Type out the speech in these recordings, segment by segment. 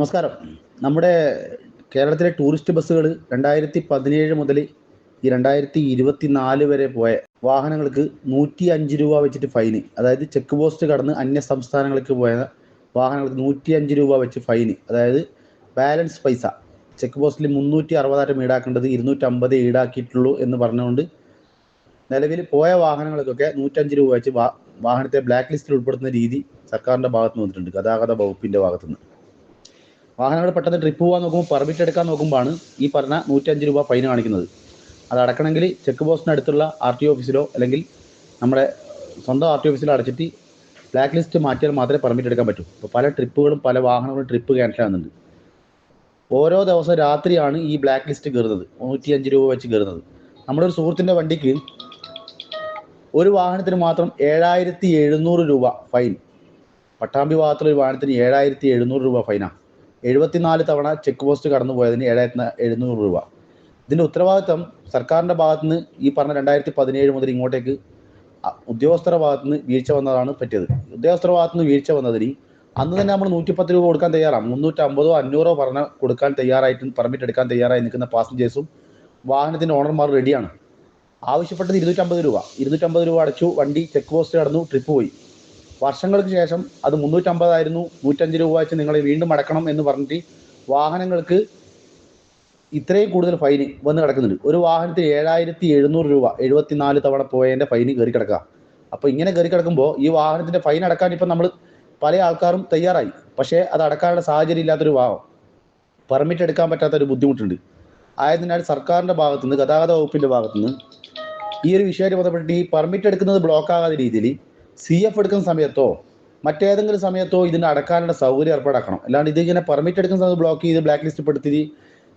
നമസ്കാരം. നമ്മുടെ കേരളത്തിലെ ടൂറിസ്റ്റ് ബസ്സുകൾ രണ്ടായിരത്തി പതിനേഴ് മുതൽ ഈ രണ്ടായിരത്തി ഇരുപത്തി നാല് വരെ പോയ വാഹനങ്ങൾക്ക് നൂറ്റി അഞ്ച് രൂപ വെച്ചിട്ട് ഫൈന്. അതായത് ചെക്ക് പോസ്റ്റ് കടന്ന് അന്യ സംസ്ഥാനങ്ങൾക്ക് പോയ വാഹനങ്ങൾക്ക് നൂറ്റി അഞ്ച് രൂപ വെച്ച് ഫൈന്. അതായത് ബാലൻസ് പൈസ. ചെക്ക് പോസ്റ്റിൽ മുന്നൂറ്റി അറുപതായിരം ഈടാക്കേണ്ടത് ഇരുന്നൂറ്റമ്പത് ഈടാക്കിയിട്ടുള്ളൂ എന്ന് പറഞ്ഞുകൊണ്ട് നിലവിൽ പോയ വാഹനങ്ങൾക്കൊക്കെ നൂറ്റഞ്ച് രൂപ വെച്ച് വാഹനത്തെ ബ്ലാക്ക് ലിസ്റ്റിൽ ഉൾപ്പെടുത്തുന്ന രീതി സർക്കാരിന്റെ ഭാഗത്ത് നിന്ന് വന്നിട്ടുണ്ട്. ഗതാഗത വകുപ്പിന്റെ ഭാഗത്തു നിന്ന് വാഹനങ്ങൾ പെട്ടെന്ന് ട്രിപ്പ് പോകാൻ നോക്കുമ്പോൾ പെർമിറ്റ് എടുക്കാൻ നോക്കുമ്പോഴാണ് ഈ പറഞ്ഞ നൂറ്റഞ്ച് രൂപ ഫൈൻ കാണിക്കുന്നത്. അത് അടക്കണമെങ്കിൽ ചെക്ക് പോസ്റ്റിനടുത്തുള്ള ആർ ടി ഓഫീസിലോ അല്ലെങ്കിൽ നമ്മുടെ സ്വന്തം ആർ ടി ഓഫീസിലോ അടച്ചിട്ട് ബ്ലാക്ക് ലിസ്റ്റ് മാറ്റിയാൽ മാത്രമേ പെർമിറ്റ് എടുക്കാൻ പറ്റൂ. അപ്പോൾ പല ട്രിപ്പുകളും പല വാഹനങ്ങളും ട്രിപ്പ് ക്യാൻസൽ ആകുന്നുണ്ട് ഓരോ ദിവസം രാത്രിയാണ് ഈ ബ്ലാക്ക് ലിസ്റ്റ് കയറുന്നത് നൂറ്റിയഞ്ച് രൂപ വെച്ച് കയറുന്നത് നമ്മുടെ ഒരു സുഹൃത്തിന്റെ വണ്ടിക്ക് ഒരു വാഹനത്തിന് മാത്രം ഏഴായിരത്തി എഴുന്നൂറ് രൂപ ഫൈൻ പട്ടാമ്പി ഭാഗത്തുള്ള ഒരു വാഹനത്തിന് ഏഴായിരത്തി എഴുന്നൂറ് രൂപ ഫൈനാണ് എഴുപത്തിനാല് തവണ ചെക്ക് പോസ്റ്റ് കടന്നു പോയതിന് ഏഴായിരത്തി എഴുന്നൂറ് രൂപ. ഇതിന്റെ ഉത്തരവാദിത്തം സർക്കാരിന്റെ ഭാഗത്തു നിന്ന് ഈ പറഞ്ഞ രണ്ടായിരത്തി പതിനേഴ് മുതൽ ഇങ്ങോട്ടേക്ക് ഉദ്യോഗസ്ഥരുടെ ഭാഗത്തു നിന്ന് വീഴ്ച വന്നതാണ് പറ്റിയത്. ഉദ്യോഗസ്ഥരുടെ ഭാഗത്തു നിന്ന് വീഴ്ച വന്നതിന് അന്ന് തന്നെ നമ്മൾ നൂറ്റിപ്പത്ത് രൂപ കൊടുക്കാൻ തയ്യാറാണ്. മുന്നൂറ്റമ്പതോ അഞ്ഞൂറോ പറഞ്ഞ കൊടുക്കാൻ തയ്യാറായിട്ട് പെർമിറ്റ് എടുക്കാൻ തയ്യാറായി നിൽക്കുന്ന പാസഞ്ചേഴ്സും വാഹനത്തിന്റെ ഓണർമാർ റെഡിയാണ് ആവശ്യപ്പെട്ടത് ഇരുന്നൂറ്റമ്പത് രൂപ. ഇരുന്നൂറ്റമ്പത് രൂപ അടച്ചു വണ്ടി ചെക്ക് പോസ്റ്റ് കടന്നു ട്രിപ്പ് പോയി. വർഷങ്ങൾക്ക് ശേഷം അത് മുന്നൂറ്റമ്പതായിരുന്നു. നൂറ്റഞ്ച് രൂപ വെച്ച് നിങ്ങൾ വീണ്ടും അടക്കണം എന്ന് പറഞ്ഞിട്ട് വാഹനങ്ങൾക്ക് ഇത്രയും കൂടുതൽ ഫൈന് വന്ന് കിടക്കുന്നുണ്ട്. ഒരു വാഹനത്തിന് ഏഴായിരത്തി എഴുന്നൂറ് രൂപ എഴുപത്തിനാല് തവണ പോയതിന്റെ ഫൈന് കയറി കിടക്കുക. അപ്പോൾ ഇങ്ങനെ കയറി കിടക്കുമ്പോൾ ഈ വാഹനത്തിന്റെ ഫൈൻ അടക്കാൻ ഇപ്പം നമ്മൾ പല ആൾക്കാരും തയ്യാറായി. പക്ഷേ അത് അടക്കാനുള്ള സാഹചര്യം ഇല്ലാത്തൊരു ഭാവം പെർമിറ്റ് എടുക്കാൻ പറ്റാത്ത ഒരു ബുദ്ധിമുട്ടുണ്ട്. ആയതിനാൽ സർക്കാരിന്റെ ഭാഗത്തുനിന്ന് ഗതാഗത വകുപ്പിന്റെ ഭാഗത്തുനിന്ന് ഈ ഒരു വിഷയമായിട്ട് ബന്ധപ്പെട്ട് ഈ പെർമിറ്റ് എടുക്കുന്നത് ബ്ലോക്ക് ആകാത്ത രീതിയിൽ സി എഫ് എടുക്കുന്ന സമയത്തോ മറ്റേതെങ്കിലും സമയത്തോ ഇതിന് അടക്കാനുള്ള സൗകര്യം ഏർപ്പാടാക്കണം. അല്ലാണ്ട് ഇതിങ്ങനെ പെർമിറ്റ് എടുക്കുന്ന സമയത്ത് ബ്ലോക്ക് ചെയ്ത് ബ്ലാക്ക് ലിസ്റ്റ് പെടുത്തി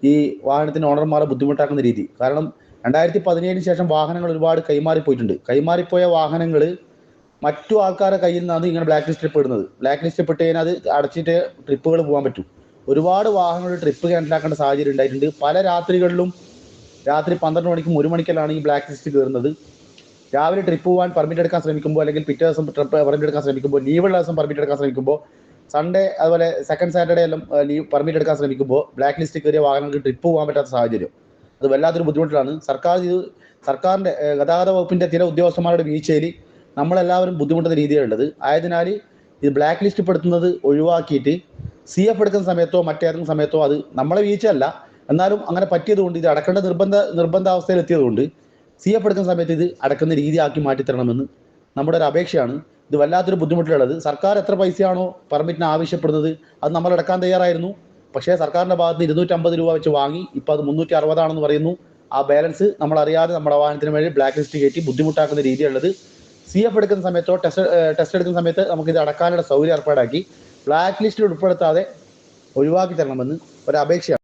ഈ വാഹനത്തിന് ഓണർമാരെ ബുദ്ധിമുട്ടാക്കുന്ന രീതി. കാരണം രണ്ടായിരത്തി പതിനേഴിന് ശേഷം വാഹനങ്ങൾ ഒരുപാട് കൈമാറിപ്പോയിട്ടുണ്ട് കൈമാറിപ്പോയ വാഹനങ്ങൾ മറ്റു ആൾക്കാരുടെ കയ്യിൽ നിന്നാണ് ഇങ്ങനെ ബ്ലാക്ക് ലിസ്റ്റിൽ പെടുന്നത് ബ്ലാക്ക് ലിസ്റ്റ് പെട്ട് കഴിഞ്ഞാൽ അത് അടച്ചിട്ട് ട്രിപ്പുകൾ പോകാൻ പറ്റും. ഒരുപാട് വാഹനങ്ങൾ ട്രിപ്പ് ക്യാൻസലാക്കേണ്ട സാഹചര്യം ഉണ്ടായിട്ടുണ്ട്. പല രാത്രികളിലും രാത്രി പന്ത്രണ്ട് മണിക്കും ഒരു മണിക്കെല്ലാം ഈ ബ്ലാക്ക് ലിസ്റ്റ് കയറുന്നത് രാവിലെ ട്രിപ്പ് പോകാൻ പെർമിറ്റ് എടുക്കാൻ ശ്രമിക്കുമ്പോൾ അല്ലെങ്കിൽ പിറ്റേ ദിവസം ട്രിപ്പ് പെർമിറ്റ് എടുക്കാൻ ശ്രമിക്കുമ്പോൾ ലീവുള്ള ദിവസം പെർമിറ്റ് എടുക്കാൻ ശ്രമിക്കുമ്പോൾ സൺഡേ അതുപോലെ സെക്കൻഡ് സാറ്റർഡേ എല്ലാം ലീവ് പെർമിറ്റ് എടുക്കാൻ ശ്രമിക്കുമ്പോൾ ബ്ലാക്ക് ലിസ്റ്റ് കയറിയ വാഹനങ്ങൾക്ക് ട്രിപ്പ് പോകാൻ പറ്റാത്ത സാഹചര്യം. അത് വല്ലാത്തൊരു ബുദ്ധിമുട്ടിലാണ്. സർക്കാർ ഇത് സർക്കാരിന്റെ ഗതാഗത വകുപ്പിന്റെ ചില ഉദ്യോഗസ്ഥന്മാരുടെ വീഴ്ചയിൽ നമ്മളെല്ലാവരും ബുദ്ധിമുട്ടുന്ന രീതിയിലുള്ളത്. ആയതിനാൽ ഇത് ബ്ലാക്ക് ലിസ്റ്റ് പെടുത്തുന്നത് ഒഴിവാക്കിയിട്ട് സി എഫ് എടുക്കുന്ന സമയത്തോ മറ്റേതെങ്കിലും സമയത്തോ അത് നമ്മളെ വീഴ്ചയല്ല. എന്നാലും അങ്ങനെ പറ്റിയതുകൊണ്ട് ഇത് അടക്കേണ്ട നിർബന്ധ നിർബന്ധാവസ്ഥയിൽ എത്തിയതുകൊണ്ട് സി എഫ് എടുക്കുന്ന സമയത്ത് ഇത് അടക്കുന്ന രീതിയാക്കി മാറ്റിത്തരണമെന്ന് നമ്മുടെ ഒരു അപേക്ഷയാണ്. ഇത് വല്ലാത്തൊരു ബുദ്ധിമുട്ടിലുള്ളത്. സർക്കാർ എത്ര പൈസയാണോ പെർമിറ്റിന് ആവശ്യപ്പെടുന്നത്? അത് നമ്മൾ അടക്കാൻ തയ്യാറായിരുന്നു. പക്ഷേ സർക്കാരിന്റെ ഭാഗത്ത് ഇരുന്നൂറ്റമ്പത് രൂപ വെച്ച് വാങ്ങി ഇപ്പോൾ അത് മുന്നൂറ്റി അറുപതാണെന്ന് പറയുന്നു. ആ ബാലൻസ് നമ്മൾ അറിയാതെ നമ്മുടെ വാഹനത്തിന് വേണ്ടി ബ്ലാക്ക് ലിസ്റ്റ് കയറ്റി ബുദ്ധിമുട്ടാക്കുന്ന രീതിയുള്ളത് സി എഫ് എടുക്കുന്ന സമയത്തോ ടെസ്റ്റ് ടെസ്റ്റ് എടുക്കുന്ന സമയത്ത് നമുക്ക് ഇത് അടക്കാനുള്ള സൗകര്യം ഏർപ്പാടാക്കി ബ്ലാക്ക് ലിസ്റ്റിൽ ഉൾപ്പെടുത്താതെ ഒഴിവാക്കി തരണമെന്ന് ഒരു അപേക്ഷയാണ്.